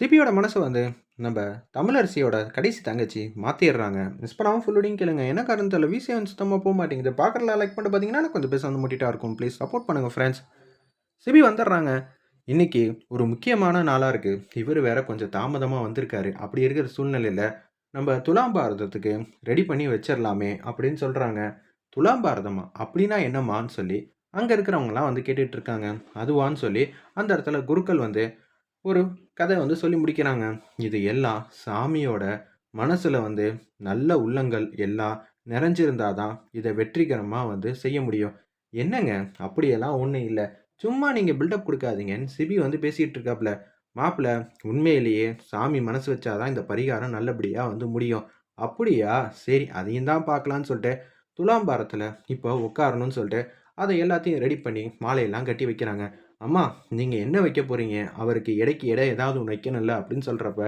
சிபியோட மனசு வந்து நம்ம தமிழரசியோட கடைசி தங்கச்சி மாற்றிடுறாங்க மிஸ் பண்ணாமல் ஃபுல்லோடையும் கேளுங்க. என்ன காரணம் தெரியல? வந்து சுத்தமாக போக மாட்டேங்குது. பார்க்குறல லைக் பண்ணிட்டு பார்த்தீங்கன்னா எனக்கு கொஞ்சம் பேச வந்து முட்டிட்டா இருக்கும். ப்ளீஸ் சப்போர்ட் பண்ணுங்கள் ஃப்ரெண்ட்ஸ் சிபி வந்துடுறாங்க. இன்றைக்கி ஒரு முக்கியமான நாளாக இருக்குது இவர் வேற கொஞ்சம் தாமதமாக வந்திருக்காரு. அப்படி இருக்கிற சூழ்நிலையில் நம்ம துலாம் பாரதத்துக்கு ரெடி பண்ணி வச்சிடலாமே அப்படின்னு சொல்கிறாங்க துலாம் பாரதமா? அப்படின்னா என்னம்மான்னு சொல்லி அங்கே இருக்கிறவங்களாம் வந்து கேட்டுட்ருக்காங்க அதுவான்னு சொல்லி அந்த இடத்துல குருக்கள் வந்து ஒரு கதை வந்து சொல்லி முடிக்கிறாங்க. இது எல்லாம் சாமியோட மனசில் வந்து நல்ல உள்ளங்கள் எல்லாம் நிறைஞ்சிருந்தாதான் இதை வெற்றிகரமாக வந்து செய்ய முடியும். என்னங்க? அப்படியெல்லாம் ஒன்றும் இல்லை. சும்மா நீங்கள் பில்டப் கொடுக்காதீங்கன்னு சிபி வந்து பேசிகிட்டு இருக்காப்புல மாப்பிள்ள உண்மையிலேயே சாமி மனசு வச்சாதான் இந்த பரிகாரம் நல்லபடியாக வந்து முடியும். அப்படியா? சரி அதையும் தான் பார்க்கலான்னு சொல்லிட்டு துலாம்பாரத்தில் இப்போ உட்காரணும்னு சொல்லிட்டு அதை எல்லாத்தையும் ரெடி பண்ணி மாலையெல்லாம் கட்டி வைக்கிறாங்க. அம்மா நீங்கள் என்ன வைக்க போகிறீங்க அவருக்கு எடைக்கு எடை ஏதாவது ஒன்று வைக்கணும்ல அப்படின்னு சொல்கிறப்ப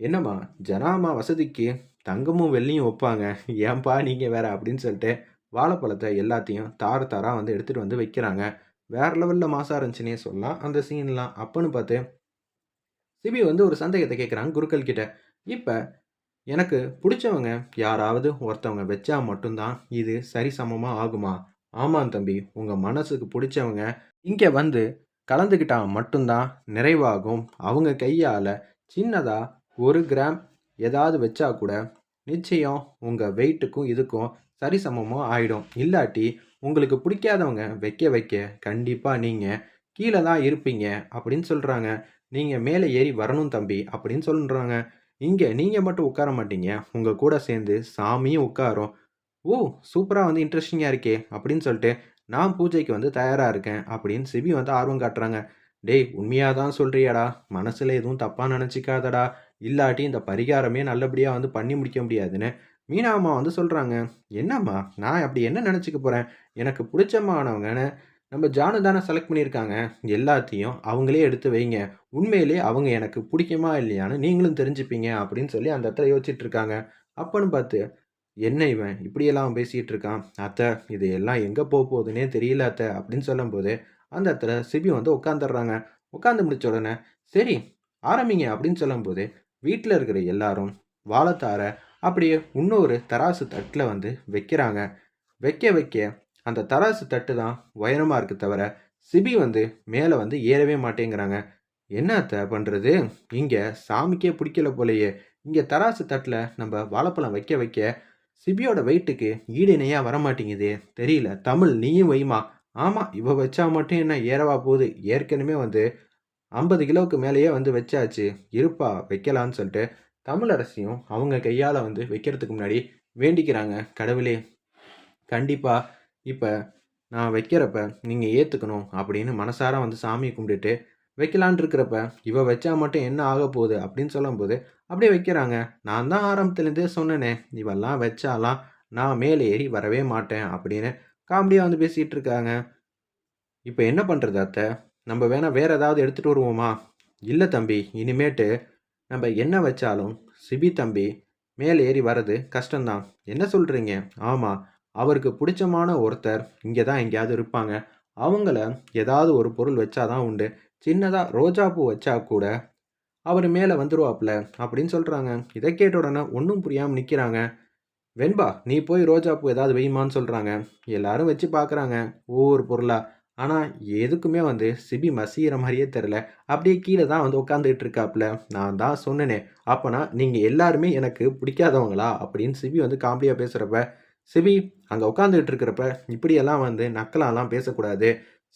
என்னம்மா ஜனாமா வசதிக்கு தங்கமும் வெள்ளியும் வைப்பாங்க. ஏன்பா நீங்கள் வேற அப்படின்னு சொல்லிட்டு வாழைப்பழத்தை எல்லாத்தையும் தார் தாராக வந்து எடுத்துகிட்டு வந்து வைக்கிறாங்க. வேறு லெவலில் மாசா இருந்துச்சுன்னே சொல்லலாம். அந்த சீன்லாம் அப்போன்னு பார்த்து சிபி வந்து ஒரு சந்தேகத்தை கேட்குறாங்க குருக்கள் கிட்ட. இப்போ எனக்கு பிடிச்சவங்க யாராவது ஒருத்தவங்க வச்சா மட்டும்தான் இது சரிசமமாக ஆகுமா? ஆமாம் தம்பி உங்கள் மனசுக்கு பிடிச்சவங்க இங்கே வந்து கலந்துக்கிட்டால் மட்டும்தான் நிறைவாகும். அவங்க கையால் சின்னதாக ஒரு கிராம் ஏதாவது வச்சா கூட நிச்சயம் உங்கள் வெயிட்டுக்கும் இதுக்கும் சரிசமமாக ஆகிடும் இல்லாட்டி உங்களுக்கு பிடிக்காதவங்க வைக்க வைக்க கண்டிப்பாக நீங்கள் கீழே தான் இருப்பீங்க அப்படின்னு சொல்கிறாங்க நீங்கள் மேலே ஏறி வரணும் தம்பி அப்படின்னு சொல்கிறாங்க இங்கே நீங்கள் மட்டும் உட்கார மாட்டீங்க. உங்கள் கூட சேர்ந்து சாமியும் உட்காரும். ஓ சூப்பராக வந்து இன்ட்ரெஸ்டிங்காக இருக்கே அப்படின்னு சொல்லிட்டு நான் பூஜைக்கு வந்து தயாராக இருக்கேன் அப்படின்னு சிபி வந்து ஆர்வம் காட்டுறாங்க. டேய் உண்மையாக தான் சொல்கிறியாடா மனசில் எதுவும் தப்பாக நினச்சிக்காதடா. இல்லாட்டி இந்த பரிகாரமே நல்லபடியாக வந்து பண்ணி முடிக்க முடியாதுன்னு. மீனா அம்மா வந்து சொல்கிறாங்க என்னம்மா நான் அப்படி என்ன நினச்சிக்க போகிறேன் எனக்கு பிடிச்சமானவங்கன்னு நம்ம ஜானு தானே செலக்ட் பண்ணியிருக்காங்க. எல்லாத்தையும் அவங்களே எடுத்து வைங்க. உண்மையிலே அவங்க எனக்கு பிடிக்குமா இல்லையான்னு நீங்களும் தெரிஞ்சுப்பீங்க. அப்படின்னு சொல்லி அந்த இடத்துல யோசிச்சுட்டு இருக்காங்க. அப்பன்னு பார்த்து என்ன இவன்? இப்படியெல்லாம் பேசிகிட்டு இருக்கான் அத்தை இது எல்லாம் எங்கே போக போகுதுன்னே தெரியல அத்தை அப்படின்னு சொல்லும்போது அந்த இடத்துல சிபி வந்து உட்காந்துடுறாங்க உட்காந்து முடிச்ச உடனே சரி ஆரம்பிங்க அப்படின்னு சொல்லும்போது வீட்டில் இருக்கிற எல்லாரும் வாழைத்தார அப்படியே இன்னொரு தராசு தட்டில் வந்து வைக்கிறாங்க. வைக்க வைக்க அந்த தராசு தட்டு தான் உயரமாக இருக்கு தவிர சிபி வந்து மேலே வந்து ஏறவே மாட்டேங்கிறாங்க. என்ன அத்தை பண்ணுறது இங்கே சாமிக்கே பிடிக்கல போலையே. இங்கே தராசு தட்டில் நம்ம வாழைப்பழம் வைக்க வைக்க சிபியோட வெயிட்டுக்கு ஈடு இணையாக வரமாட்டேங்குது. தெரியல. தமிழ் நீயும் வைமா ஆமாம் இவ வச்சா மட்டும் என்ன ஏறவா போகுது? ஏற்கனவே வந்து ஐம்பது கிலோவுக்கு மேலேயே வந்து வச்சாச்சு. இருப்பா வைக்கலான்னு சொல்லிட்டு தமிழரசியும் அவங்க கையால் வந்து வைக்கிறதுக்கு முன்னாடி வேண்டிக்கிறாங்க. கடவுளே கண்டிப்பாக இப்போ நான் வைக்கிறப்ப நீங்கள் ஏற்றுக்கணும் அப்படின்னு மனசார வந்து சாமியை கும்பிட்டுட்டு வைக்கலான் இருக்கிறப்ப இவ வச்சா மட்டும் என்ன ஆக போகுது? அப்படின்னு சொல்லும்போது அப்படியே வைக்கிறாங்க. நான் தான் ஆரம்பத்துலேருந்தே சொன்னேனே இவெல்லாம் வச்சாலாம் நான் மேலே ஏறி வரவே மாட்டேன் அப்படின்னு காமெடியாக வந்து பேசிகிட்டு இருக்காங்க இப்போ என்ன பண்ணுறது அத்தை? நம்ம வேணால் வேறு ஏதாவது எடுத்துகிட்டு வருவோமா? இல்லை தம்பி இனிமேட்டு நம்ம என்ன வச்சாலும் சிபி தம்பி மேலே ஏறி வர்றது கஷ்டம்தான். என்ன சொல்கிறீங்க ஆமாம் அவருக்கு பிடிச்சமான ஒருத்தர் இங்கே தான் எங்கேயாவது இருப்பாங்க. அவங்கள ஏதாவது ஒரு பொருள் வச்சாதான் உண்டு. சின்னதாக ரோஜா பூ வச்சா கூட அவர் மேலே வந்துருவாப்புல அப்படின்னு சொல்கிறாங்க இதை கேட்ட உடனே ஒன்றும் புரியாமல் நிற்கிறாங்க வெண்பா நீ போய் ரோஜா பூ ஏதாவது வெய்யுமான்னு சொல்கிறாங்க எல்லாரும் வச்சு பார்க்குறாங்க ஒவ்வொரு பொருளாக ஆனால் எதுக்குமே வந்து சிபி மசிகிற மாதிரியே தெரில அப்படியே கீழே தான் வந்து உட்காந்துக்கிட்டு இருக்காப்புல. நான் தான் சொன்னேனே. அப்போனா நீங்கள் எல்லாருமே எனக்கு பிடிக்காதவங்களா? அப்படின்னு சிபி வந்து காமெடியாக பேசுகிறப்ப சிபி அங்கே உட்காந்துக்கிட்டு இருக்கிறப்ப இப்படியெல்லாம் வந்து நக்கலாலாம் பேசக்கூடாது.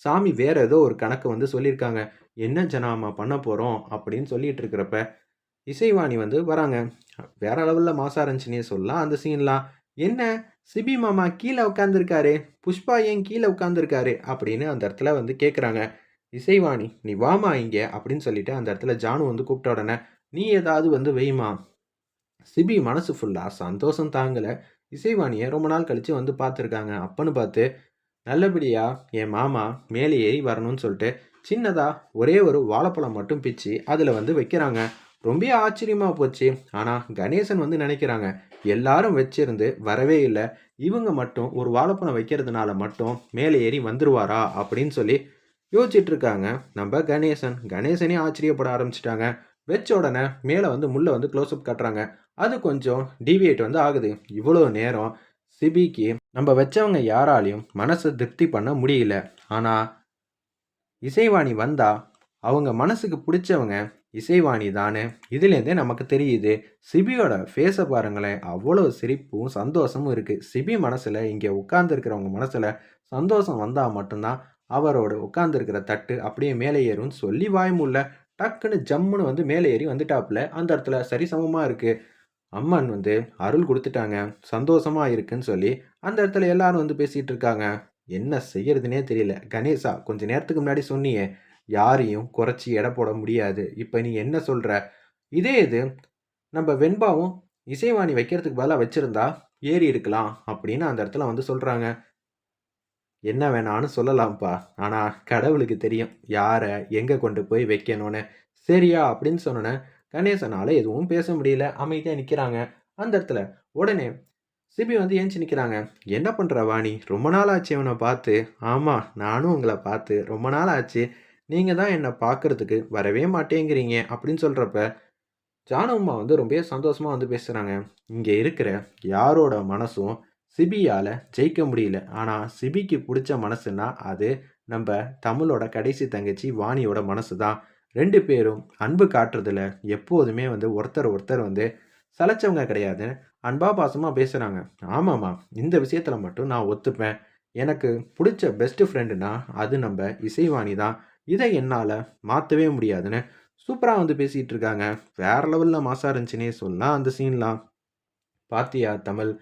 சாமி வேற ஏதோ ஒரு கணக்கு வந்து சொல்லியிருக்காங்க. என்ன ஜனாமா பண்ண போகிறோம் அப்படின்னு சொல்லிட்டு இருக்கிறப்ப இசைவாணி வந்து வராங்க. வேற அளவில் மாசா இருந்துச்சுன்னே சொல்லலாம் அந்த சீன்லாம். என்ன? சிபி மாமா கீழே உட்காந்துருக்காரு புஷ்பா ஏன் கீழே உட்காந்துருக்காரு அப்படின்னு அந்த இடத்துல வந்து கேட்குறாங்க இசைவாணி நீ வாமா இங்கே அப்படின்னு சொல்லிட்டு அந்த இடத்துல ஜானு வந்து கூப்பிட்ட உடனே நீ ஏதாவது வந்து வெய்மா. சிபி மனசு ஃபுல்லாக சந்தோஷம் தாங்கலை. இசைவாணியை ரொம்ப நாள் கழித்து வந்து பார்த்துருக்காங்க. அப்பன்னு பார்த்து நல்லபடியாக என் மாமா மேலே ஏறி வரணும்னு சொல்லிட்டு சின்னதாக ஒரே ஒரு வாழைப்பழம் மட்டும் பிச்சு அதில் வந்து வைக்கிறாங்க. ரொம்ப ஆச்சரியமாக போச்சு. ஆனால் கணேசன் வந்து நினைக்கிறாங்க எல்லாரும் வச்சிருந்து வரவே இல்லை. இவங்க மட்டும் ஒரு வாழைப்பழம் வைக்கிறதுனால மட்டும் மேலே ஏறி வந்துருவாரா அப்படின்னு சொல்லி யோசிச்சுட்டு இருக்காங்க. நம்ம கணேசன் கணேசனே ஆச்சரியப்பட ஆரம்பிச்சிட்டாங்க. வச்ச உடனே மேலே வந்து முள்ளை வந்து க்ளோஸ்அப் கட்டுறாங்க. அது கொஞ்சம் டிவியேட் வந்து ஆகுது. இவ்வளோ நேரம் சிபிக்கு நம்ம வச்சவங்க யாராலையும் மனசை திருப்தி பண்ண முடியல. ஆனால் இசைவாணி வந்தா அவங்க மனசுக்கு பிடிச்சவங்க இசைவாணி தானே இதுலேருந்தே நமக்கு தெரியுது. சிபியோட ஃபேஸை பாருங்களேன் அவ்வளோ சிரிப்பும் சந்தோஷமும் இருக்குது சிபி மனசில் இங்கே உட்கார்ந்துருக்கிறவங்க மனசில் சந்தோஷம் வந்தால் மட்டும்தான் அவரோட உட்கார்ந்துருக்கிற தட்டு அப்படியே மேலே ஏறும்னு சொல்லி வாய்முள்ள டக்குன்னு ஜம்முன்னு வந்து மேலே ஏறி வந்துட்டாப்புல. அந்த இடத்துல சரிசமமாக இருக்குது அம்மன் வந்து அருள் கொடுத்துட்டாங்க சந்தோஷமா இருக்குன்னு சொல்லி அந்த இடத்துல எல்லாரும் வந்து பேசிகிட்டு இருக்காங்க. என்ன செய்யறதுனே தெரியல. கணேசா கொஞ்ச நேரத்துக்கு முன்னாடி சொன்னியே யாரையும் குறைச்சி எடை போட முடியாது. இப்போ நீ என்ன சொல்கிற இதே இது நம்ம வெண்பாவும் இசைவாணி வைக்கிறதுக்கு பதிலாக வச்சுருந்தா ஏறி இருக்கலாம் அப்படின்னு அந்த இடத்துல வந்து சொல்கிறாங்க என்ன வேணான்னு சொல்லலாம்ப்பா. ஆனால் கடவுளுக்கு தெரியும் யாரை எங்கே கொண்டு போய் வைக்கணும்னு. சரியா அப்படின்னு சொன்னோன்னே கணேசனால் எதுவும் பேச முடியல. அமைதியாக நிற்கிறாங்க அந்த இடத்துல உடனே சிபி வந்து ஏஞ்சி நிற்கிறாங்க என்ன பண்ணுற வாணி? ரொம்ப நாள் ஆச்சு இவனை பார்த்து. ஆமாம் நானும் உங்களை பார்த்து. ரொம்ப நாள் ஆச்சு. நீங்கள் தான் என்னை பார்க்குறதுக்கு வரவே மாட்டேங்கிறீங்க. அப்படின்னு சொல்கிறப்ப ஜானம்மா வந்து ரொம்ப சந்தோஷமாக வந்து பேசுகிறாங்க இங்கே இருக்கிற யாரோட மனசும் சிபியால் ஜெயிக்க முடியல. ஆனால் சிபிக்கு பிடிச்ச மனசுன்னா அது நம்ம தமிழோட கடைசி தங்கச்சி வாணியோட மனசு தான். ரெண்டு பேரும் அன்பு காட்டுறதுல எப்போதுமே வந்து ஒருத்தர் ஒருத்தர் வந்து சலைச்சவங்க கிடையாது அன்பா பாசமாக பேசுகிறாங்க ஆமாம்மா இந்த விஷயத்தில் மட்டும் நான் ஒத்துப்பேன். எனக்கு பிடிச்ச பெஸ்ட் ஃப்ரெண்டுனா அது நம்ம இசைவாணி தான். இதை என்னால் மாற்றவே முடியாதுன்னு சூப்பராக வந்து பேசிகிட்டு இருக்காங்க. வேறு லெவலில் மாசாக இருந்துச்சுன்னே சொல்லலாம் அந்த சீன்லாம் பாத்தியா தமிழ்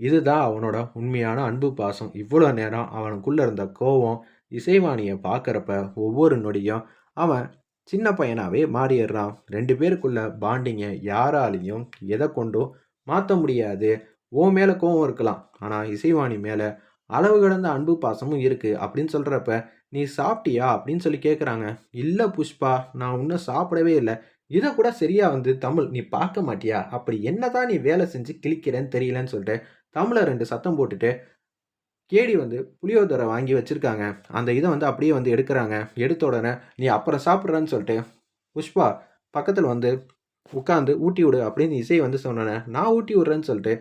இதுதான் அவனோட உண்மையான அன்பு பாசம். இவ்வளோ நேரம் அவனுக்குள்ளே இருந்த கோவம் இசைவாணியை பார்க்குறப்ப ஒவ்வொரு நொடியும் அவன் சின்ன பையனாகவே மாறிடுறான் ரெண்டு பேருக்குள்ள பாண்டிங்கை யாராலையும் எதை கொண்டும் மாற்ற முடியாது. ஓ மேலே கோவம் இருக்கலாம். ஆனால் இசைவாணி மேலே அளவு கடந்த அன்பு பாசமும் இருக்குது அப்படின்னு சொல்கிறப்ப நீ சாப்பிட்டியா? அப்படின்னு சொல்லி கேட்குறாங்க இல்லை புஷ்பா நான் இன்னும் சாப்பிடவே இல்லை. இதை கூட சரியாக வந்து தமிழ் நீ பார்க்க மாட்டியா? அப்படி என்னதான் நீ வேலை செஞ்சு கிழிக்கிறேன்னு தெரியலன்னு சொல்லிட்டு தமிழை ரெண்டு சத்தம் போட்டுட்டு கேடி வந்து புளியோதரை வாங்கி வச்சுருக்காங்க. அந்த இதை வந்து அப்படியே வந்து எடுக்கிறாங்க. எடுத்த உடனே நீ அப்புறம் சாப்பிட்றன்னு சொல்லிட்டு புஷ்பா பக்கத்தில் வந்து உட்காந்து ஊட்டி விடு அப்படின்னு இசை வந்து சொன்னேன் நான் ஊட்டி விட்றேன்னு சொல்லிட்டு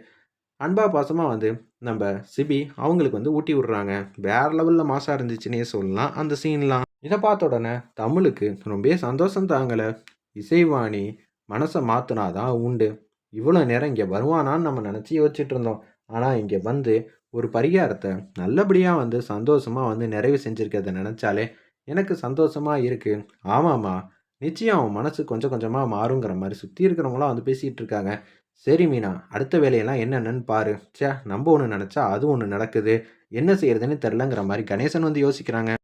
அன்பா பாசமாக வந்து நம்ம சிபி அவங்களுக்கு வந்து ஊட்டி விட்றாங்க. வேற லெவலில் மாசாக இருந்துச்சுன்னே சொல்லலாம் அந்த சீன்லாம். இதை பார்த்த உடனே தமிழுக்கு ரொம்ப சந்தோஷம் தாங்கலை. இசைவாணி மனசை மாற்றினாதான் உண்டு. இவ்வளோ நேரம் இங்கே வருவானான்னு நம்ம நினச்சி யோசிச்சுட்டு இருந்தோம். ஆனால் இங்கே வந்து ஒரு பரிகாரத்தை நல்லபடியாக வந்து சந்தோஷமாக வந்து நிறைவு செஞ்சுருக்கிறத நினச்சாலே எனக்கு சந்தோஷமாக இருக்குது ஆமாம்மா. நிச்சயம் அவன் மனசு கொஞ்சம் கொஞ்சமாக மாறுங்கிற மாதிரி சுற்றி இருக்கிறவங்களாம் வந்து பேசிகிட்டு இருக்காங்க. சரி மீனா அடுத்த வேலையெல்லாம் என்னென்னு பாரு. சே நம்ம ஒன்று நினச்சா அது ஒன்று நடக்குது. என்ன செய்யறதுன்னு தெரிலங்கிற மாதிரி கணேசன் வந்து யோசிக்கிறாங்க.